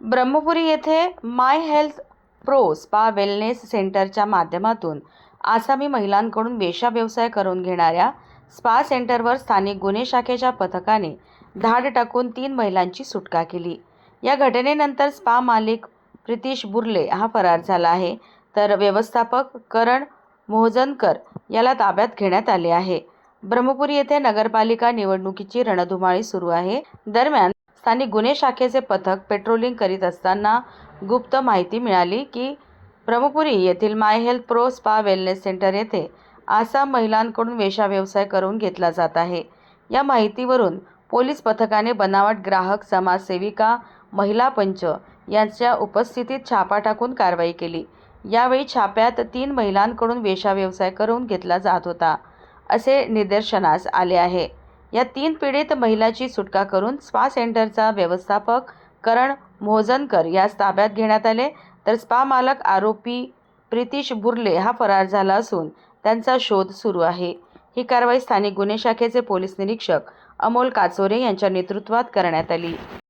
ब्रह्मपुरी येथे my health pro spa wellness सेंटरच्या माध्यमातून आसामी महिलांकडून वेशा व्यवसाय करून घेणाऱ्या स्पा सेंटरवर स्थानिक गुन्हे शाखेच्या पथकाने धाड टाकून तीन महिलांची सुटका केली. या घटनेनंतर स्पा मालिक प्रितीश बुर्ले हा फरार झाला आहे. तर व्यवस्थापक करण मोहजनकर याला ताब्यात घेण्यात आले आहे. ब्रह्मपुरी येथे नगरपालिका निवडणुकीची रणधुमाळी सुरू आहे. दरम्यान स्थानिक गुन्हे शाखेचे पथक पेट्रोलिंग करीत असताना गुप्त माहिती मिळाली की ब्रह्मपुरी येथील my health pro spa wellness centre येथे आसाम महिलांकडून वेश्या व्यवसाय करून घेतला जात आहे. या माहितीवरून पोलीस पथकाने बनावट ग्राहक समाजसेविका महिला पंच यांच्या उपस्थितीत छापा टाकून कारवाई केली. यावेळी छाप्यात तीन महिलांकडून वेश्या व्यवसाय करून घेतला जात होता असे निदर्शनास आले आहे. या तीन पीडित महिलाची सुटका करून स्पा सेंटरचा व्यवस्थापक करण मोहजनकर यास ताब्यात घेण्यात आले. तर स्पा मालक आरोपी प्रितीश बुर्ले हा फरार झाला असून त्यांचा शोध सुरू आहे. ही कारवाई स्थानिक गुन्हे शाखेचे पोलीस निरीक्षक अमोल काचोरे यांच्या नेतृत्वात करण्यात आली.